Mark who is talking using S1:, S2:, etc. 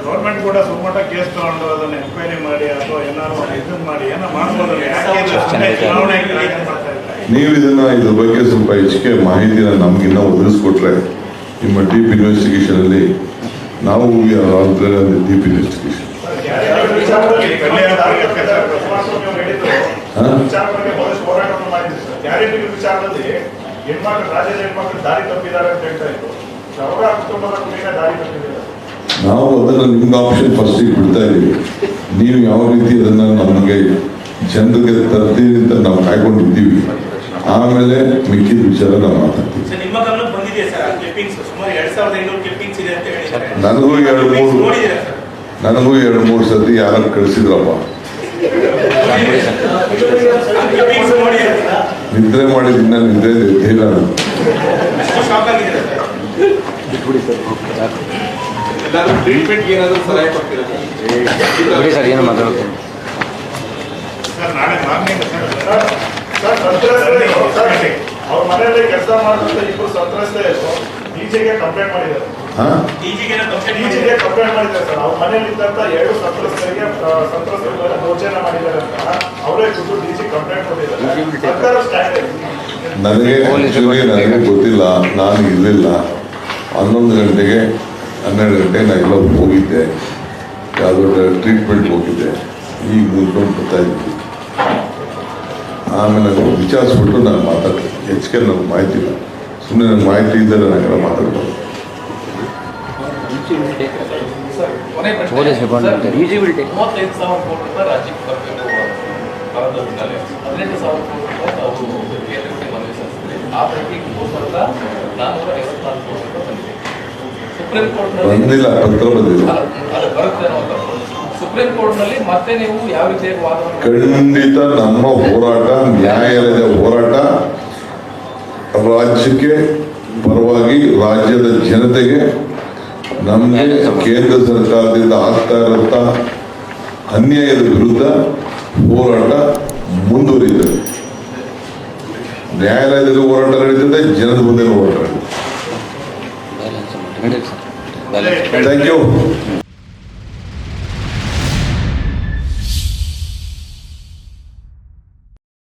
S1: Government ಕೂಡ ಸುಮ್ಮಟ case ತಗೊಂಡು ಅದನ್ನ ಎಂಕ್ವೈರಿ ಮಾಡಿ ಅಥವಾ ಏನಾದ್ರು ಇದನ್ನ ಮಾಡಿ ಏನೋ ಮಾಡ್ಬೋದು?
S2: ನೀವು ಇದನ್ನ ಇದ್ರ ಬಗ್ಗೆ ಸ್ವಲ್ಪ ಹೆಚ್ಚಿಗೆ ಮಾಹಿತಿನ ನಮ್ಗಿನ್ನ ಒದಗಿಸ್ಕೊಟ್ರೆ ನಿಮ್ಮ ಡೀಪ್ ಇನ್ವೆಸ್ಟಿಗೇಷನ್ ಅಲ್ಲಿ ನಾವು ಡೀಪ್ ಇನ್ವೆಸ್ಟಿಗೇಷನ್
S1: ಹೆಣ್ಮಕ್ಳು ರಾಜ್ಯದ ಹೆಣ್ಮಕ್ಳು ದಾರಿ ತಪ್ಪಿದ್ದಾರೆ ಅಂತ ಹೇಳ್ತಾ ಇತ್ತು ಅವರ ಕುಟುಂಬದ ಕುಟುಂಬ ದಾರಿ ತಪ್ಪಿದ್ದಾರೆ.
S2: ಅದನ್ನ ನಿಮ್ಗೆ ಆಪ್ಷನ್ ಫಸ್ಟಿಗೆ ಬಿಡ್ತಾ ಇದ್ದೀವಿ ನೀವು ಯಾವ ರೀತಿ ಅದನ್ನ ನಮಗೆ ಜನರಿಗೆ ತರ್ತೀವಿ ಅಂತ ನಾವು ಕಾಯ್ಕೊಂಡಿದ್ದೀವಿ. ಆಮೇಲೆ ಮಿಕ್ಕಿದ ವಿಚಾರ ನಾವು ಮಾತಾಡ್ತೀವಿ.
S3: ಸರ್ ನಿಮ್ಮ ಗಮನಕ್ಕೆ ಬಂದಿದೆ ಸರ್? ಆ ಕ್ಲಿಪ್ಪಿಂಗ್ಸ್ ಸುಮಾರು ಎರಡ್ ಸಾವಿರದ ಇದೆ ಅಂತ ಹೇಳಿದ್ದಾರೆ.
S2: ನನಗೂ ಎರಡು ಮೂರು ನನಗೂ ಎರಡು ಮೂರು ಸತಿ ಯಾರು ಕಳಿಸಿದ್ರಪ್ಪ?
S3: ನಿದ್ರೆ
S2: ನಿದ್ರೆ ಮಾಡಿದ್ದಿನ ನಿದ್ರೆ ಇಲ್ಲ
S3: ಸರ್
S4: ಏನು
S1: ಅವ್ರ ಮನೆಯಲ್ಲಿ ಕೆಲಸ ಇಬ್ಬರು ಸಂತ್ರಸ್ತೆಯರು ಡಿಜಿಗೆ ಕಂಪ್ಲೇಂಟ್ ಮಾಡಿದ್ದಾರೆ.
S3: ಡಿಜಿಗೆ ಕಂಪ್ಲೇಂಟ್ ಮಾಡಿದ್ದಾರೆ?
S1: ಸರ್. ಅವ್ರ ಎರಡು ಸಂತ್ರಸ್ತರಿಗೆ ದೌರ್ಜನ್ಯ ಮಾಡಿದ್ದಾರೆ ಅಂತ. ಅವರೇ ಖುದ್ದು ಡಿಜಿ ಕಂಪ್ಲೇಂಟ್ ಕೊಟ್ಟಿದ್ದಾರೆ. ಸರ್ಕಾರ
S2: ನನಗೆ ನನಗೆ ಗೊತ್ತಿಲ್ಲ. ನಾನು ಇರಲಿಲ್ಲ. ಹನ್ನೊಂದು ಗಂಟೆಗೆ ಹನ್ನೆರಡು ಗಂಟೆ ನಾನೆಲ್ಲ ಹೋಗಿದ್ದೆ. ಯಾವುದೋ ಟ್ರೀಟ್ಮೆಂಟ್ ಹೋಗಿದ್ದೆ. ಈಗ ಮುಂದ್ಕೊಂಡು ಬರ್ತಾ ಇದ್ದೀನಿ ಆಮೇಲೆ ನನಗೆ ವಿಚಾರಿಸ್ಬಿಟ್ಟು ನಾನು ಮಾತಾಡ್ತೀನಿ ಹೆಚ್ಚಿಗೆ ನನಗೆ ಮಾಹಿತಿ ಇಲ್ಲ. ಸುಮ್ಮನೆ ನನಗೆ ಮಾಹಿತಿ ಇದ್ದರೆ ನಾನೆಲ್ಲ ಮಾತಾಡ್ಬೋದು.
S5: ಹಿನ್ನೆಲೆ ಹದಿನೆಂಟು ಸಾವಿರ ಕೋಟಿ ರೂಪಾಯಿ ಅವರು ಕೇಂದ್ರಕ್ಕೆ ಮನವಿ ಸಲ್ಲಿಸಿದ್ರಿ. ಆ ಪೈಕಿ ಮೂರು ಸಾವಿರದ ನಾನ್ನೂರ ಬಂದಿದೆ ಸುಪ್ರೀಂ
S2: ಬಂದಿಲ್ಲ ಪತ್ರ ಬಂದಿಲ್ಲ.
S5: ಸುಪ್ರೀಂ ಕೋರ್ಟ್ನಲ್ಲಿ ಮತ್ತೆ ನೀವು ಯಾವ
S2: ಖಂಡಿತ ನಮ್ಮ ಹೋರಾಟ ನ್ಯಾಯಾಲಯದ ಹೋರಾಟ ರಾಜ್ಯಕ್ಕೆ ಪರವಾಗಿ ರಾಜ್ಯದ ಜನತೆಗೆ ನಮಗೆ ಕೇಂದ್ರ ಸರ್ಕಾರದಿಂದ ಆಗ್ತಾ ಇರುವಂತ ಅನ್ಯಾಯದ ವಿರುದ್ಧ ಹೋರಾಟ ಮುಂದುವರಿದೆ ನ್ಯಾಯಾಲಯದಲ್ಲಿ ಹೋರಾಟ ನಡೀತದೆ ಜನದ ಮುಂದೆ ಹೋರಾಟ ನಡೀತದೆ. Thank you